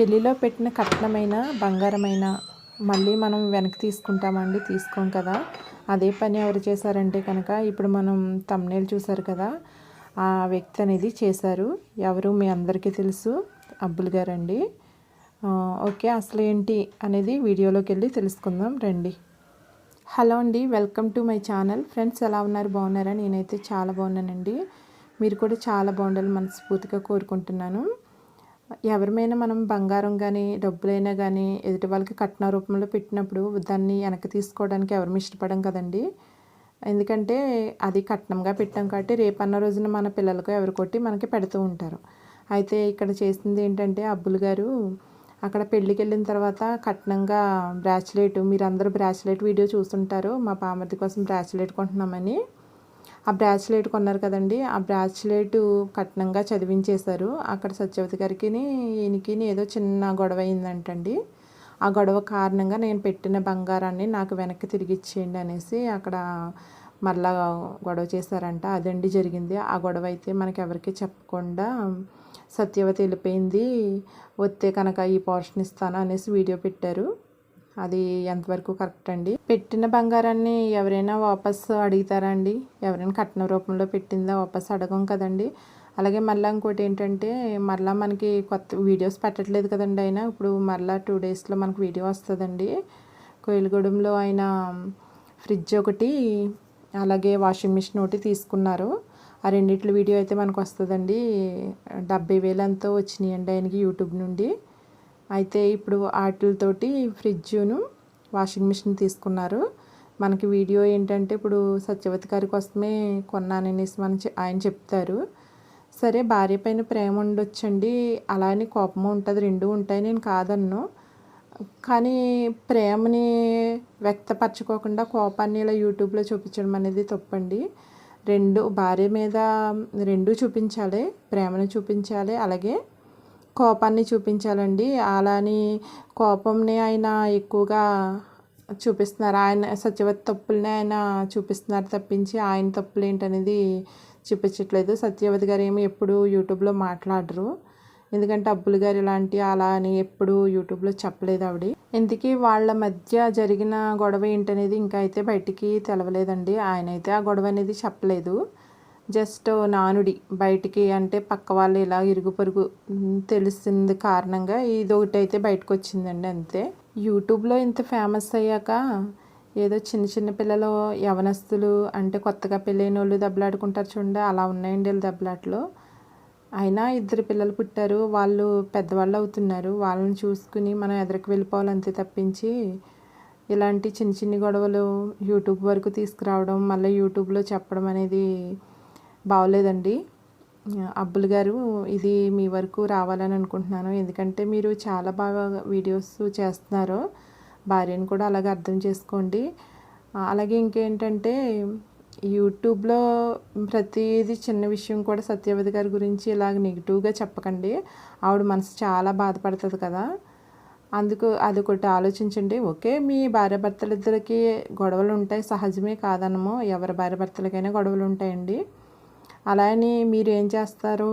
పెళ్ళిలో పెట్టిన కట్నమైన బంగారమైన మళ్ళీ మనం వెనక్కి తీసుకుంటామండి తీసుకోం కదా. అదే పని ఎవరు చేశారంటే కనుక ఇప్పుడు మనం తమ్నేలు చూసారు కదా ఆ వ్యక్తి అనేది చేశారు. ఎవరు మీ అందరికీ తెలుసు? అబ్బుల్ గారండి. ఓకే అసలు ఏంటి అనేది వీడియోలోకి వెళ్ళి తెలుసుకుందాం రండి. హలో అండి welcome to my channel. Friends ఎలా ఉన్నారు? బాగున్నారా? నేనైతే చాలా బాగున్నానండి. మీరు కూడా చాలా బాగుండాలి మనస్ఫూర్తిగా కోరుకుంటున్నాను. ఎవరిమైనా మనం బంగారం కానీ డబ్బులైనా కానీ ఎదుటి వాళ్ళకి కట్న రూపంలో పెట్టినప్పుడు దాన్ని వెనక్కి తీసుకోవడానికి ఎవరు ఇష్టపడం కదండి. ఎందుకంటే అది కట్నంగా పెట్టాం కాబట్టి రేపన్న రోజున మన పిల్లలకు ఎవరు కొట్టి మనకి పెడుతూ ఉంటారు. అయితే ఇక్కడ చేసింది ఏంటంటే అబ్బులు గారు అక్కడ పెళ్ళికి వెళ్ళిన తర్వాత కట్నంగా బ్రాచ్లెట్ మీరు అందరూ బ్రాచ్లెట్ వీడియో చూస్తుంటారు. మా పామర్ది కోసం బ్రాచ్లెట్ కొంటున్నామని. ఆ బ్రాచ్లెట్ కొన్నారు కదండి ఆ బ్రాచ్లెట్ కట్నంగా చదివించేశారు. అక్కడ సత్యవతి గారికి ఈయనకి ఏదో చిన్న గొడవ అయిందంటండి ఆ గొడవ కారణంగా నేను పెట్టిన బంగారాన్ని నాకు వెనక్కి తిరిగి ఇచ్చేయండి అనేసి అక్కడ మరలా గొడవ చేశారంట. అదండి జరిగింది. ఆ గొడవ అయితే మనకి ఎవరికి చెప్పకుండా సత్యవతి వెళ్ళిపోయింది. వస్తే కనుక ఈ పోర్షన్ ఇస్తాను అనేసి వీడియో పెట్టారు. అది ఎంతవరకు కరెక్ట్ అండి? పెట్టిన బంగారాన్ని ఎవరైనా వాపస్ అడుగుతారా అండి ఎవరైనా కట్న రూపంలో పెట్టిందా వాపస్ అడగం కదండి. అలాగే మళ్ళీ ఇంకోటి ఏంటంటే మరలా మనకి కొత్త వీడియోస్ పెట్టట్లేదు కదండి అయినా. ఇప్పుడు మరలా టూ డేస్లో మనకు వీడియో వస్తుందండి. కోయిలగూడెంలో ఆయన ఫ్రిడ్జ్ ఒకటి అలాగే వాషింగ్ మిషన్ ఒకటి తీసుకున్నారు. ఆ రెండిట్ల వీడియో అయితే మనకు వస్తుందండి. డెబ్బై వేలు ఎంతో వచ్చినాయండి ఆయనకి యూట్యూబ్ నుండి. అయితే ఇప్పుడు వాటితోటి ఫ్రిడ్జ్ను వాషింగ్ మిషన్ తీసుకున్నారు. మనకి వీడియో ఏంటంటే ఇప్పుడు సత్యవతి గారి కోసమే కొన్నాననేసి మన ఆయన చెప్తారు. సరే భార్య పైన ప్రేమ ఉండొచ్చండి. అలానే కోపం ఉంటుంది రెండు ఉంటాయి నేను కాదన్ను. కానీ ప్రేమని వ్యక్తపరచుకోకుండా కోపాన్ని ఇలా యూట్యూబ్లో చూపించడం అనేది తప్పండి. రెండు భార్య మీద రెండూ చూపించాలి ప్రేమను చూపించాలి అలాగే కోపాన్ని చూపించాలండి. అలాని కోపంని ఆయన ఎక్కువగా చూపిస్తున్నారు. ఆయన సత్యవతి తప్పుల్ని ఆయన చూపిస్తున్నారు తప్పించి ఆయన తప్పులు ఏంటనేది చూపించట్లేదు. సత్యవతి గారు ఏమి ఎప్పుడు యూట్యూబ్లో మాట్లాడరు. ఎందుకంటే అబ్బులు గారు ఇలాంటి అలా అని ఎప్పుడు యూట్యూబ్లో చెప్పలేదు ఆవిడ. ఇంతకీ వాళ్ళ మధ్య జరిగిన గొడవ ఏంటనేది ఇంకా అయితే బయటికి తెలవలేదండి. ఆయన అయితే ఆ గొడవ అనేది చెప్పలేదు. జస్ట్ నానుడి బయటికి అంటే పక్క వాళ్ళు ఇలా ఇరుగు పొరుగు తెలిసింది కారణంగా ఇది ఒకటి అయితే బయటకు వచ్చిందండి అంతే. యూట్యూబ్లో ఇంత ఫేమస్ అయ్యాక ఏదో చిన్న చిన్న పిల్లలు యవనస్తులు అంటే కొత్తగా పెళ్ళైన వాళ్ళు దెబ్బలాడుకుంటారు చూడండి అలా ఉన్నాయండి వీళ్ళు దెబ్బలాట్లు. అయినా ఇద్దరు పిల్లలు పుట్టారు వాళ్ళు పెద్దవాళ్ళు అవుతున్నారు. వాళ్ళని చూసుకుని మనం ఎదురికి వెళ్ళిపోవాలి అంతే తప్పించి ఇలాంటి చిన్న చిన్ని గొడవలు యూట్యూబ్ వరకు తీసుకురావడం మళ్ళీ యూట్యూబ్లో చెప్పడం అనేది బాగోలేదండి. అబ్బుల్ గారు ఇది మీ వరకు రావాలని అనుకుంటున్నాను. ఎందుకంటే మీరు చాలా బాగా వీడియోస్ చేస్తున్నారు. భార్యను కూడా అలాగే అర్థం చేసుకోండి. అలాగే ఇంకేంటంటే యూట్యూబ్లో ప్రతిదీ చిన్న విషయం కూడా సత్యవతి గారి గురించి ఇలాగ నెగిటివ్గా చెప్పకండి. ఆవిడ మనసు చాలా బాధపడుతుంది కదా. అందుకు అదొకటి ఆలోచించండి. ఓకే మీ భార్యభర్తలిద్దరికి గొడవలు ఉంటాయి సహజమే కాదనము. ఎవరి భార్యభర్తలకైనా గొడవలు ఉంటాయండి అలా అని మీరు ఏం చేస్తారు?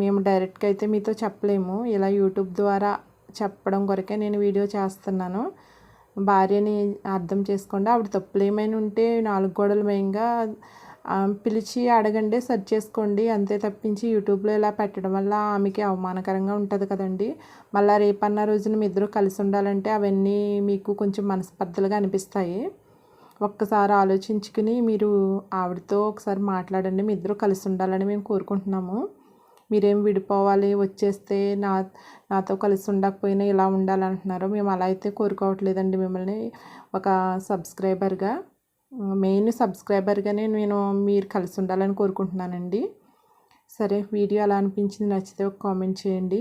మేము డైరెక్ట్గా అయితే మీతో చెప్పలేము. ఇలా యూట్యూబ్ ద్వారా చెప్పడం కొరకే నేను వీడియో చేస్తున్నాను. భార్యని అర్థం చేసుకోండి. ఆవిడ తప్పులు ఏమైనా ఉంటే నాలుగు గోడల మయంగా పిలిచి అడగండి సెర్చ్ చేసుకోండి. అంతే తప్పించి యూట్యూబ్లో ఇలా పెట్టడం వల్ల ఆమెకి అవమానకరంగా ఉంటుంది కదండి. మళ్ళీ రేపన్న రోజున మీ ఇద్దరు కలిసి ఉండాలంటే అవన్నీ మీకు కొంచెం మనస్పర్ధలుగా అనిపిస్తాయి. ఒక్కసారి ఆలోచించుకుని మీరు ఆవిడతో ఒకసారి మాట్లాడండి. మీ ఇద్దరు కలిసి ఉండాలని మేము కోరుకుంటున్నాము. మీరేం విడిపోవాలి వచ్చేస్తే నా నాతో కలిసి ఉండకపోయినా ఇలా ఉండాలంటున్నారు. మేము అలా అయితే కోరుకోవట్లేదండి మిమ్మల్ని ఒక సబ్స్క్రైబర్గా. మెయిన్ సబ్స్క్రైబర్గానే నేను మీరు కలిసి ఉండాలని కోరుకుంటున్నానండి. సరే వీడియో ఎలా అనిపించింది నచ్చితే ఒక కామెంట్ చేయండి.